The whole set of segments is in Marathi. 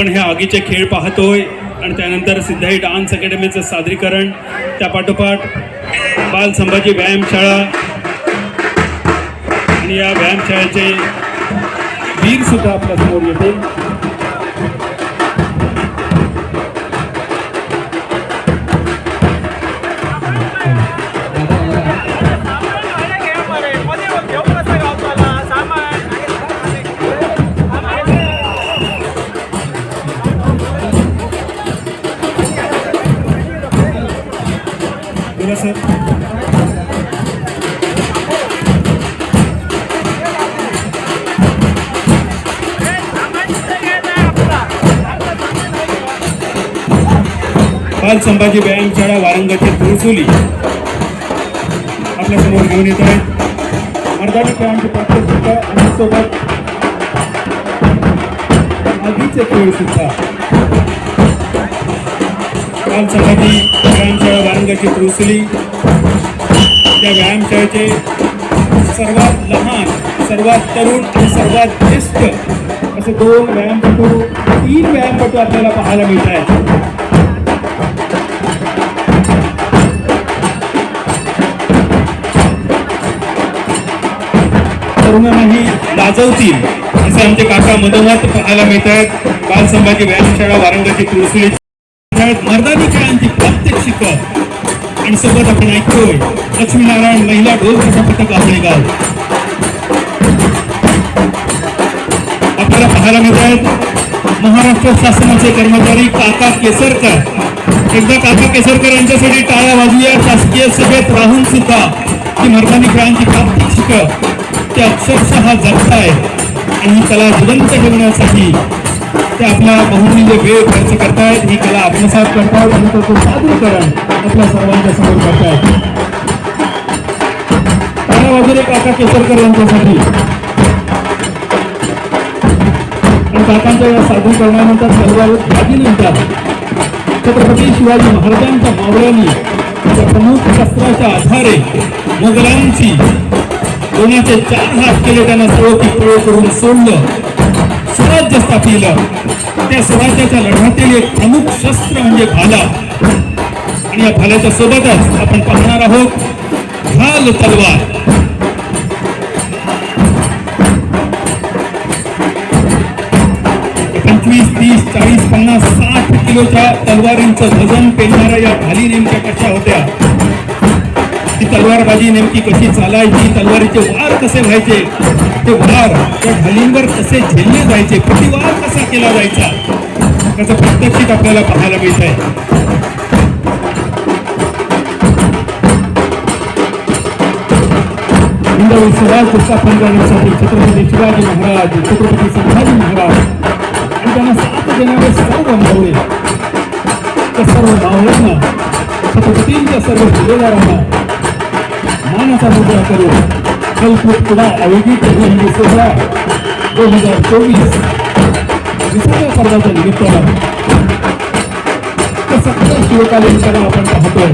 आपण हे आगीचे खेळ पाहतोय आणि त्यानंतर सिद्धाई डान्स अकॅडमीचं सादरीकरण. त्यापाठोपाठ बाल संभाजी व्यायामशाळा आणि या व्यायामशाळेचे वीर सुद्धा आपल्या येतील. बाल संभाजी व्यायामशाळा वारंगाची तुळसुली आपल्यासमोर घेऊन येत आहेत. मर्दानी खेळांची प्रत्येक सुद्धा आणि सोबत आधीचे खेळ सुद्धा. बाल संभाजी व्यायामशाळा वारंगाची तुळसुली त्या व्यायामशाळेचे सर्वात लहान सर्वात तरुण आणि सर्वात ज्येष्ठ असे दोन व्यायामपटू तीन व्यायामपटू आपल्याला पाहायला मिळत आहेत. तरुणांनाही लाजवतील. असे आमचे काका मधोमध पाहायला मिळत आहेत. बाल संभाजी व्यायामशाळा वारंगाची तुळसुळी मर्दानी खेळांची प्रात्यक्षिक आणि सोबत आपण ऐकतोय लक्ष्मीनारायण महिला ढोल कसा पथक आपले गाव आपल्याला पाहायला मिळत आहेत महाराष्ट्र शासनाचे कर्मचारी काका केसरकर. एकदा काका केसरकर यांच्यासाठी टाळ्या वाजूया शासकीय सभेत राहून सुद्धा ती मर्दानी खेळांची प्रात्यक्षिक ते अक्षरशः जगतायत आणि ही कला जिवंत ठेवण्यासाठी ते आपला बहुमूल्य वेळ खर्च करतायत. ही कला आत्मसात करतायत. आणि त्याचं सादरीकरण आपल्या सर्वांच्या समोर करतायत. टाळ्या वगैरे काका केसरकर यांच्यासाठी. आणि काकांच्या या सादरीकरणानंतर सर्वात गादीनंतर छत्रपती शिवाजी महाराजांच्या मावळ्यांनी प्रमुख शस्त्राच्या आधारे मुघलांची कोणाचे चार हात केले त्यांना सर्व की करून सोडलं. स्वराज्य स्थापिलं त्या स्वराज्याच्या लढ्यातील एक प्रमुख शस्त्र म्हणजे भाला. आणि या भाल्याच्या सोबतच आपण पाहणार आहोत घाल तलवार. पंचवीस तीस चाळीस पन्नास साठ किलोच्या तलवारींचं वजन पेलणाऱ्या या भाली नेमक्या कशा होत्या? ती तलवारबाजी नेमकी कशी चालायची तलवारीचे वार कसे व्हायचे ते वार त्या ढालींवर कसे झेलले जायचे प्रतिवार कसा केला जायचा त्याचं प्रत्यक्षित आपल्याला पाहायला मिळत आहे हिंदवी स्वराज स्थापन करण्यासाठी छत्रपती शिवाजी महाराज छत्रपती संभाजी महाराज आणि त्यांना साथ देणारे सर्व मावळे त्या सर्व मावळ्यांना छत्रपतींच्या सर्व जिल्हेदारांना मानाचा मुद्रा करून कलकुट पुढा आयोजित हिंदी सोहळा दोन हजार चोवीस विसाव्या पर्वाच्या निमित्तानं सत्तर शिवकालीन कला आपण पाहतोय.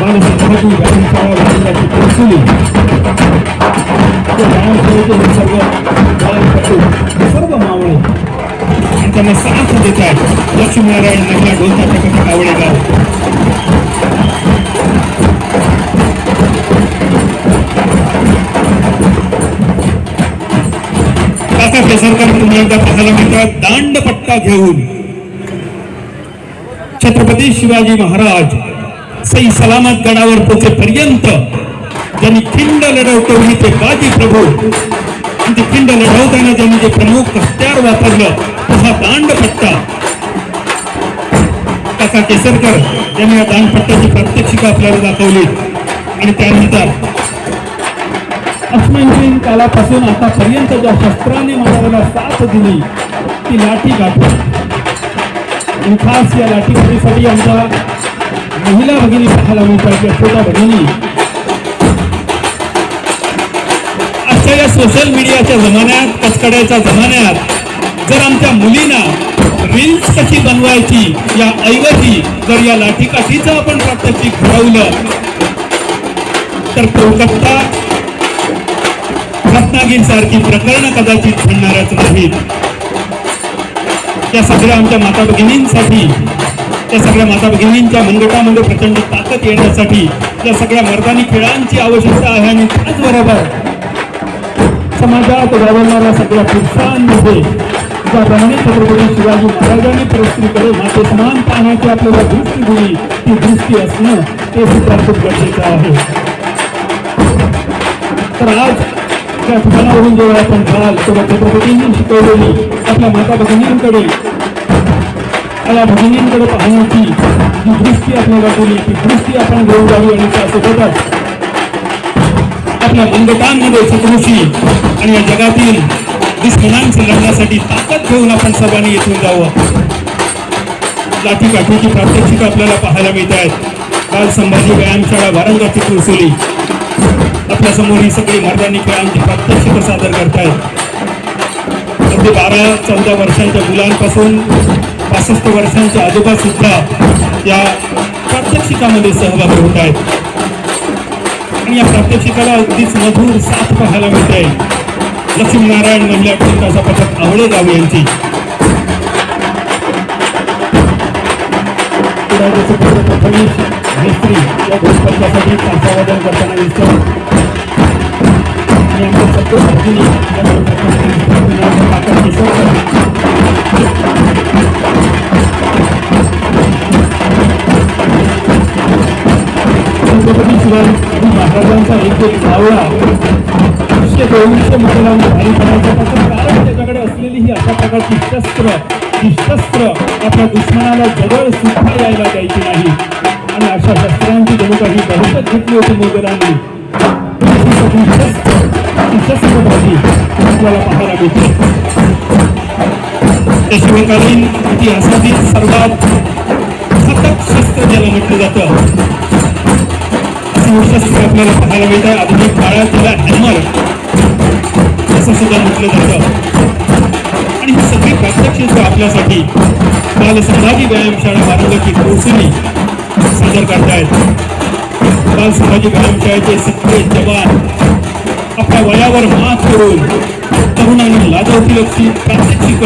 बालसंभाजी व्यायामशाळा वारंगाची तहसीली त्या व्यायामशाळेचे सर्व व्यायामपटू सर्व मावळे त्यांना साथ देत आहेत लक्ष्मीनारायण महिला ढोलता प्रकट कावळे गाव काका केसरकर पुन्हा एकदा पाहायला मिळतात दांडपट्टा घेऊन छत्रपती शिवाजी महाराज सई सलामत गडावर पोचेपर्यंत ज्यांनी खिंड लढवतो ते बाजी प्रभू आणि ते खिंड लढवताना ज्यांनी जे प्रमुख हत्यार वापरलं हा दांडपट्टा काका केसरकर यांनी या दांडपट्ट्याची प्रात्यक्षिक आपल्याला दाखवली. आणि त्यानंतर अश्मयुगीन कालापासून आतापर्यंत ज्या शस्त्राने मानवाला साथ दिली ती लाठी गाठली आणि खास या लाठीकाठीसाठी आमच्या महिला भगिनी पाहायला मिळतात या छोट्या भगिनी. आजच्या या सोशल मीडियाच्या जमान्यात कचकड्याच्या जमान्यात जर आमच्या मुलींना रील्स कशी बनवायची या ऐवजी जर या लाठीकाठीचं आपण प्रात्यक्षिक घडवलं तर कोलकाता रत्नागिरीसारखी प्रकरणं कदाचित घडणारच नाहीत. त्या सगळ्या आमच्या माता भगिनींसाठी त्या सगळ्या माता भगिनींच्या मनगटामध्ये प्रचंड ताकद येण्यासाठी त्या सगळ्या मर्दानी खेळांची आवश्यकता आहे आणि त्याचबरोबर समाजात वावरणाऱ्या सगळ्या पुरुषांमध्ये ज्याप्रमाणे छत्रपती शिवाजी महाराजांनी परिस्थितीकडे माते समान पाहण्याची आपल्याला दृष्टी दिली ती दृष्टी असणं हे सुद्धा खूप गरजेचं आहे. तर आज त्या ठिकाणावरून जेव्हा आपण जाल तेव्हा छत्रपतींनी शिकवलेली आपल्या माता भगिनींकडे या भगिनींकडे पाहण्याची जी दृष्टी आपल्याला दिली ती दृष्टी आपण घेऊन जावी आणि त्यासोबतच आपल्या मंगटांमध्ये सदृशी आणि या जगातील दुश्मनांशी लढण्यासाठी ताकद घेऊन आपण सर्वांनी येथून जावं. लाठी काठीची प्रात्यक्षिक आपल्याला पाहायला मिळत आहेत. काल संभाजी व्यायामशाळा वारंगाची कुरसुली आपल्यासमोर ही सगळी मर्दानी खेळांची प्रात्यक्षिक सादर करतायत. अगदी बारा चौदा वर्षांच्या मुलांपासून पासष्ट वर्षांच्या आजोबा सुद्धा या प्रात्यक्षिकामध्ये सहभागी होत आहेत. आणि या प्रात्यक्षिकाला अगदीच मधुर साथ पाहायला मिळत आहे. लक्ष्मीनारायण महिला विकासा पथक आवळे गाव यांची पुण्याचे सुपुत्र प्रथमेश मेस्त्री या घोषपथकासाठी तासावादन करताना दिसतात आणि आमच्या सत्य भगिनी या घोषपथकासाठी काका किशोर छत्रपती शिवाजी महाराजांचा एक एक सावळा एकशे दोनशे मुलांना भारी पडायचं. त्याचं कारण त्याच्याकडे असलेली ही अशा प्रकारची शस्त्र ही शस्त्र आपल्या दुश्मनाला जवळ सुद्धा यायला द्यायची नाही. आणि अशा शस्त्रांची जणू काही बहुतच घेतली होती मोगलांनी. शस्त्रबाजी आपल्याला पाहायला मिळते शिवकालीन इतिहासातील सर्वात घातक शस्त्र ज्याला म्हटलं जातं असं शस्त्र आपल्याला पाहायला मिळतं आधुनिक काळात त्याला हॅमर असं सुद्धा म्हटलं जातं आणि ही सगळी प्रात्यक्षिक आपल्यासाठी काल संभाजी व्यायामशाळा वारंगाची कोसली सादर करतायत काल संभाजी व्यायामशाळेचे सगळे जवान आपल्या वयावर मात करून तरुण आणि लाजवती व्यक्ती प्रात्यक्षिक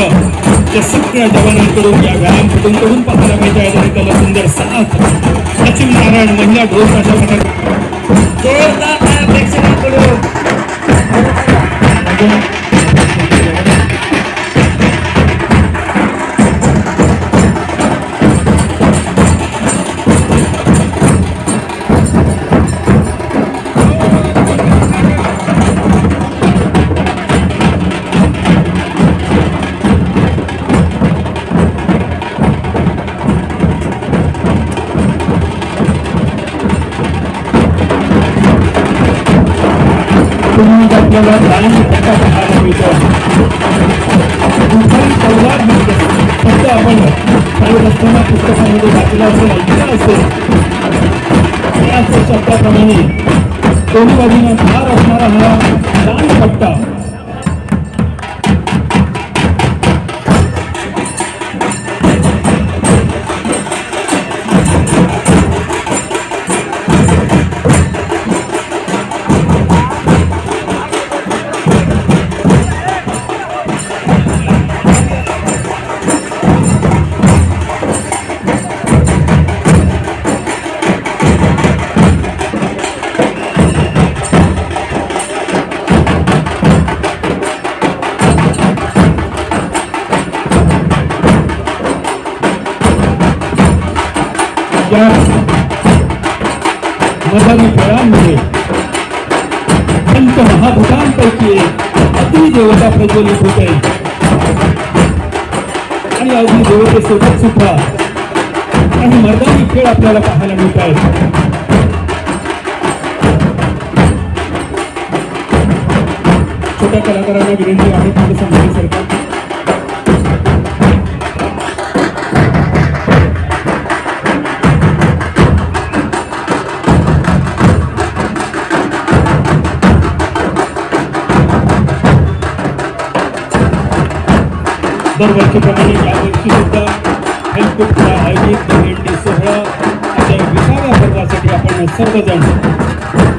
त्या सगळ्या जवानांकडून या व्यायाम व्यायामपटूंकडून पाहायला मिळत आहेत आणि त्याला सुंदर साथ सचिन नारायण महिला ढोस अशा प्रकारे जोरदार टाळ्या प्रेक्षकांकडून फक्त आपण काही असताना पुस्तकामध्ये वाचलं असेल. ऐकलं असेल. त्याच शब्दाप्रमाणे दोन्ही बाजूने फार असणारा हा दांड पट्टा. महाभूतांपैकी एक अग्निदेवता प्रज्वलित होते आणि अगदी देवतेसोबत सुद्धा काही मर्दानी खेळ आपल्याला पाहायला मिळत आहेत छोट्या कलाकारांना विनंती आहे की संभाजी सरकार दरवर्षीप्रमाणे यावर्षी सुद्धा हेल्थ आयोजित दहीहंडी सोहळा अशा विसाव्या वर्गासाठी आपण सर्वजण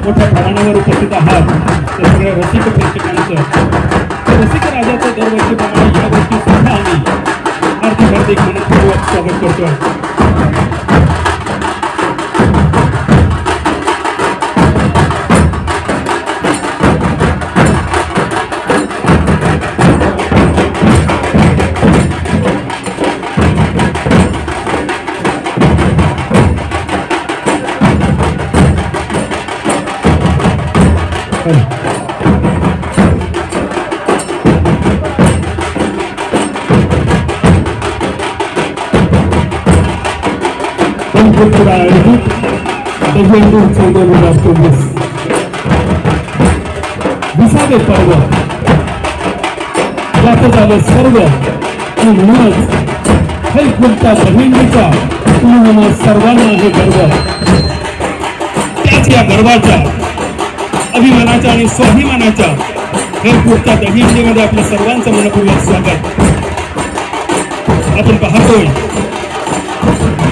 मोठ्या प्रमाणावर उपस्थित आहात. त्या सगळ्या रसिक प्रेक्षकांचं रसिक राजाचं दरवर्षीप्रमाणे या सुद्धा आम्ही हार्दिक हार्दिक मनपूर्वक स्वागत करतोय. विसावे पर्व यात झालं सर्व आणि म्हणूनच हैकुलता बहिणीचा तुम्ही सर्वांना हे गर्व त्याच या गर्वाचा अभिमानाच्या आणि स्वाभिमानाच्या हैकुलता दहीहंडीमध्ये आपल्या सर्वांचं मनपूर्वक स्वागत. आपण पाहतोय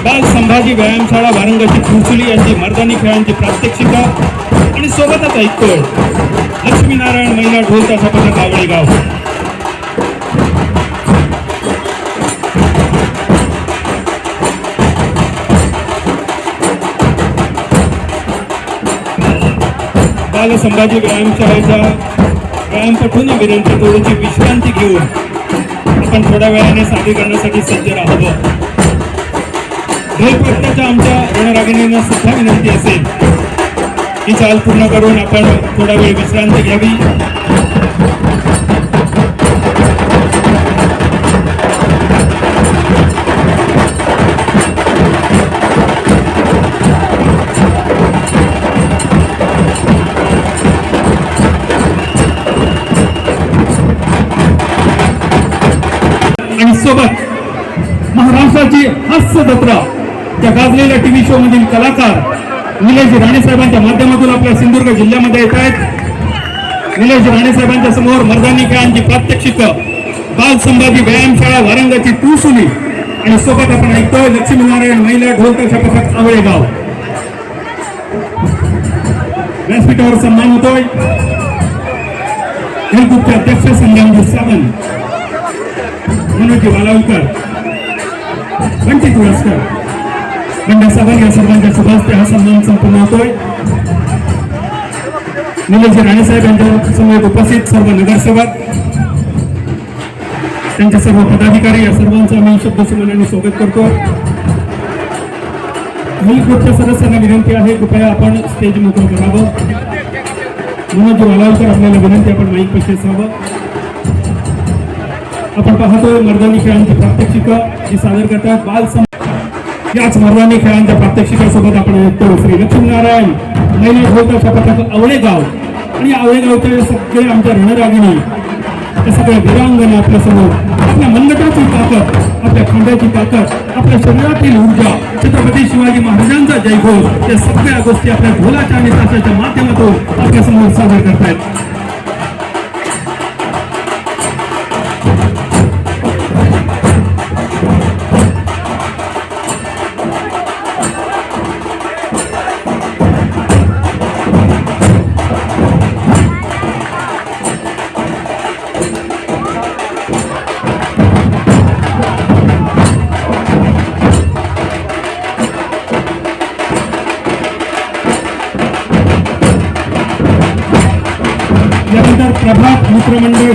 बाल संभाजी व्यायामशाळा वारंगाची पुंचुली यांची मर्दानी खेळांची प्रात्यक्षिका आणि सोबतच ऐकतोय लक्ष्मीनारायण महिला ढोल ताशा पथक आवळे गाव बाल संभाजी व्यायामशाळेच्या व्यायामपटूंना विनंती थोडीची विश्रांती घेऊन आपण थोड्या वेळाने सादरीकरणासाठी सज्ज राहावं. ध्येयपथकाच्या आमच्या रणरागिणींना सुद्धा विनंती असेल ही चाल पूर्ण करून आपण थोडा वेळ विश्रांती घ्यावी. हास्य जत्रा त्या गाजलेल्या टीव्ही शो मधील कलाकार निलेश राणे साहेबांच्या माध्यमातून आपल्या सिंधुदुर्ग जिल्ह्यामध्ये येत आहेत. निलेश राणे साहेबांच्या समोर मर्दानी खेळांची प्रात्यक्षिक बाल संभाजी व्यायामशाळा वारंगाची टूसुली आणि सोबत आपण ऐकतोय लक्ष्मीनारायण महिला ढोलताशा पथक आवळेगाव. व्यासपीठावर सन्मान होतोय. हेल्थचे अध्यक्ष संग्रामजी सावंत. मनोजी वालावकर वंचित बंड्या सावंत या हा सन्मान संपन्न होतोय निलेश राणेसाहेब यांच्या समोर उपस्थित सर्व नगरसेवक त्यांचे सर्व पदाधिकारी या सर्वांचं आम्ही स्वागत करतो सदस्यांना विनंती आहे कृपया आपण स्टेज मोकळं करावं मनोजी वालावकर आपल्याला विनंती आपण माईक पैसे असावं आपण मर्दानी खेळांची प्रात्यक्षिका जी सादर करतात. बाल समाज याच मर्दानी खेळांच्या प्रात्यक्षिकासोबत आपण ऐकतो श्री लक्ष्मीनारायण महिला ढोलताच्या पथक आवळेगाव. आणि आवळेगावचे सगळे आमच्या रणरागिणी त्या सगळ्या वीरांगणा आपल्यासमोर. आपल्या मनगटाची ताकद आपल्या खांद्याची ताकद आपल्या शरीरातील ऊर्जा. छत्रपती शिवाजी महाराजांचा जयघोष. या सगळ्या गोष्टी आपल्या ढोलाच्या आणि ताशाच्या माध्यमातून आपल्यासमोर सादर करतायत.